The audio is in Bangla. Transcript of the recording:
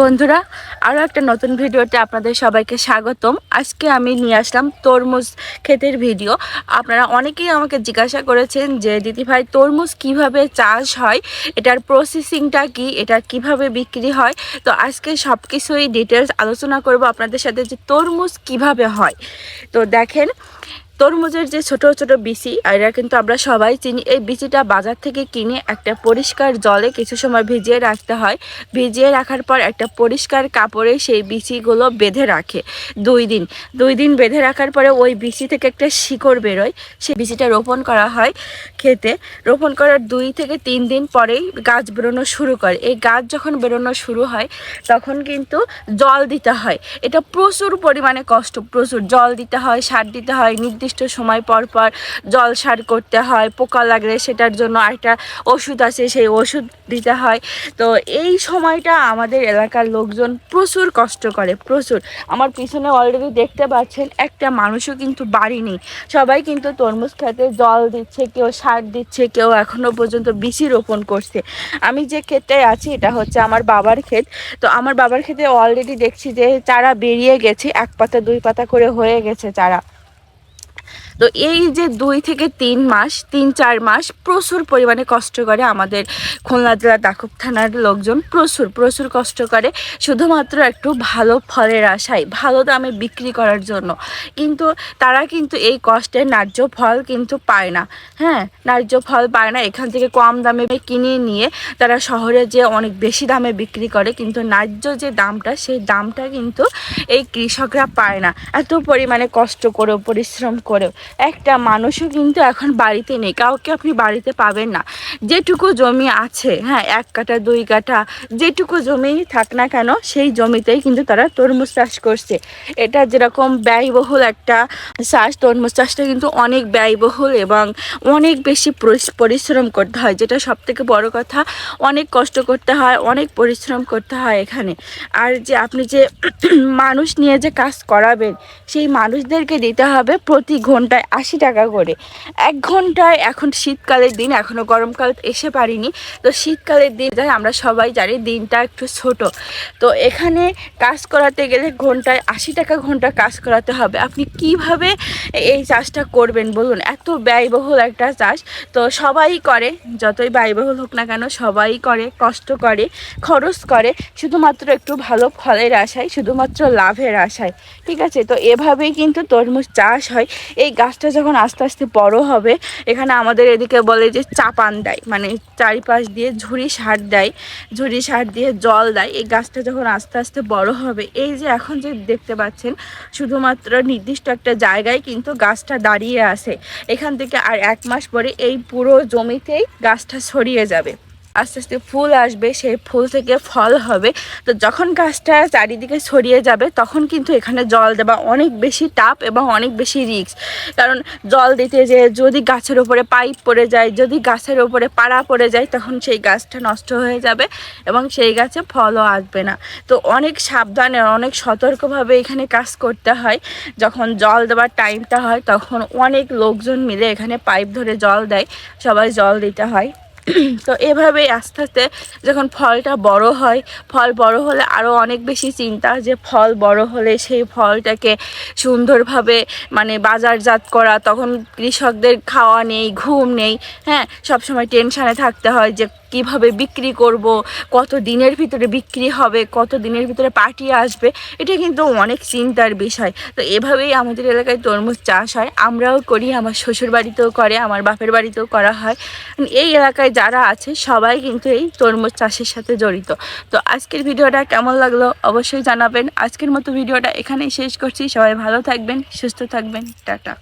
বন্ধুরা আরও একটা নতুন ভিডিওতে আপনাদের সবাইকে স্বাগতম। আজকে আমি নিয়ে আসলাম তরমুজ ক্ষেতের ভিডিও। আপনারা অনেকেই আমাকে জিজ্ঞাসা করেছেন যে, দিদি ভাই, তরমুজ কীভাবে চাষ হয়? এটার প্রসেসিংটা কি? এটা কীভাবে বিক্রি হয়? তো আজকে সব কিছুই ডিটেলস আলোচনা করব আপনাদের সাথে যে তরমুজ কীভাবে হয়। তো দেখেন তরমুজের যে ছোট ছোট বিচি এরা কিন্তু আমরা সবাই চিনি। এই বিচিটা বাজার থেকে কিনে একটা পরিষ্কার জলে কিছু সময় ভিজিয়ে রাখতে হয়। ভিজিয়ে রাখার পর একটা পরিষ্কার কাপড়ে সেই বিচিগুলো বেঁধে রাখে দুই দিন। দুই দিন বেঁধে রাখার পরে ওই বিচি থেকে একটা শিকড় বেরোয়। সেই বিচিটা রোপণ করা হয় খেতে। রোপণ করার দুই থেকে তিন দিন পরেই গাছ বেরোনো শুরু করে। এই গাছ যখন বেরোনো শুরু হয়, তখন কিন্তু জল দিতে হয়। এটা প্রচুর পরিমাণে কষ্ট, প্রচুর। জল দিতে হয়, সার দিতে হয়, নির্দিষ্ট নির্দিষ্ট সময় পর পর জল সার করতে হয়, পোকা লাগলে সেটার জন্য একটা ওষুধ আছে, সেই ওষুধ দিতে হয়। তো এই সময়টা আমাদের এলাকার লোকজন প্রচুর কষ্ট করে, প্রচুর। আমার পিছনে অলরেডি দেখতে পাচ্ছেন, একটা মানুষও কিন্তু বাড়ি নেই। সবাই কিন্তু তরমুজ খেতে জল দিচ্ছে, কেউ সার দিচ্ছে, কেউ এখনও পর্যন্ত বিচি রোপণ করছে। আমি যে ক্ষেতটায় আছি, এটা হচ্ছে আমার বাবার ক্ষেত। তো আমার বাবার ক্ষেতে অলরেডি দেখছি যে চারা বেরিয়ে গেছে, এক পাতা, দুই পাতা করে হয়ে গেছে চারা। তো এই যে দুই থেকে তিন মাস, তিন, চার মাস প্রচুর পরিমাণে কষ্ট করে আমাদের খুলনা জেলা দাকুব থানার লোকজন প্রচুর প্রচুর কষ্ট করে শুধুমাত্র একটু ভালো ফলের আশায়, ভালো দামে বিক্রি করার জন্য। কিন্তু তারা কিন্তু এই কষ্টের ন্যায্য ফল কিন্তু পায় না। হ্যাঁ ন্যায্য ফল পায় না, এখান থেকে কম দামে কিনে নিয়ে তারা শহরে যে অনেক বেশি দামে বিক্রি করে, কিন্তু ন্যায্য যে দামটা, সেই দামটা কিন্তু এই কৃষকরা পায় না। এত পরিমাণে কষ্ট করেও, পরিশ্রম করেও। একটা মানুষও কিন্তু এখন বাড়িতে নেই, কাউকে আপনি বাড়িতে পাবেন না। যেটুকু জমি আছে হ্যাঁ এক কাঠা, দুই কাঠা, যেটুকু জমি থাক না কেন, সেই জমিতেই কিন্তু তারা তরমুজ চাষ করছে। এটা যেরকম ব্যয়বহুল একটা চাষ, তরমুজ চাষটা কিন্তু অনেক ব্যয়বহুল এবং অনেক বেশি পরিশ্রম করতে হয়, যেটা সব থেকে বড় কথা। অনেক কষ্ট করতে হয়, অনেক পরিশ্রম করতে হয় এখানে। আর যে আপনি যে মানুষ নিয়ে যে কাজ করাবেন, সেই মানুষদেরকে দিতে হবে প্রতি ঘন্টায় ঘন্টায় আশি টাকা করে। এক ঘন্টায় এখন শীতকালের দিন এখনও গরমকাল এসে পারিনি। তো শীতকালের দিন যাই আমরা সবাই জানি দিনটা একটু ছোট। তো এখানে কাজ করাতে গেলে ঘন্টায় আশি টাকা ঘণ্টা কাজ করাতে হবে। আপনি কীভাবে এই চাষটা করবেন বলুন? এত ব্যয়বহুল একটা চাষ। তো সবাই করে, যতই ব্যয়বহুল হোক না কেন, সবাই করে, কষ্ট করে, খরচ করে। শুধুমাত্র একটু ভালো ফলের আশায়, শুধুমাত্র লাভের আশায়। ঠিক আছে? তো এভাবেই কিন্তু তরমুজ চাষ হয়। এই গাছ গাছটা যখন আস্তে আস্তে বড় হবে, এখানে আমাদের এদিকে বলে যে চাপান দেয় মানে চারিপাশ দিয়ে ঝুড়ি সার দেয়, ঝুড়ি সার দিয়ে জল দেয়। এই গাছটা যখন আস্তে আস্তে বড় হবে, এই যে এখন যে দেখতে পাচ্ছেন, শুধুমাত্র নির্দিষ্ট একটা জায়গায় কিন্তু গাছটা দাঁড়িয়ে আছে। এখান থেকে আর এক মাস পরে এই পুরো জমিতেই গাছটা ছড়িয়ে যাবে। আস্তে আস্তে ফুল আসবে, সেই ফুল থেকে ফল হবে। তো যখন গাছটা চারিদিকে ছড়িয়ে যাবে, তখন কিন্তু এখানে জল দেওয়া অনেক বেশি টাপ এবং অনেক বেশি রিক্স কারণ জল দিতে যে যদি গাছের ওপরে পাইপ পড়ে যায়, যদি গাছের ওপরে পাড়া পড়ে যায়, তখন সেই গাছটা নষ্ট হয়ে যাবে এবং সেই গাছে ফলও আসবে না। তো অনেক সাবধানে, অনেক সতর্কভাবে এখানে কাজ করতে হয়। যখন জল দেওয়ার টাইমটা হয়, তখন অনেক লোকজন মিলে এখানে পাইপ ধরে জল দেয়। সবাই জল দিতে হয়। তো এভাবেই আস্তে আস্তে যখন ফলটা বড় হয়, ফল বড় হলে আরও অনেক বেশি চিন্তা যে ফল বড় হলে সেই ফলটাকে সুন্দরভাবে মানে বাজারজাত করা, তখন কৃষকদের খাওয়া নেই, ঘুম নেই হ্যাঁ সবসময় টেনশানে থাকতে হয় যে কীভাবে বিক্রি করব, কত দিনের ভিতরে বিক্রি হবে, কত দিনের ভিতরে পার্টি আসবে, এটা কিন্তু অনেক চিন্তার বিষয়। তো এভাবেই আমাদের এলাকায় তরমুজ চাষ হয়, আমরাও করি, আমার শ্বশুর বাড়িতেও করে, আমার বাপের বাড়িতেও করা হয়। এই এলাকায় যারা আছে, সবাই কিন্তু এই তরমুজ চাষের সাথে জড়িত। তো আজকের ভিডিওটা কেমন লাগল অবশ্যই জানাবেন। আজকের মতো ভিডিওটা এখানেই শেষ করছি। সবাই ভালো থাকবেন, সুস্থ থাকবেন, টাটা।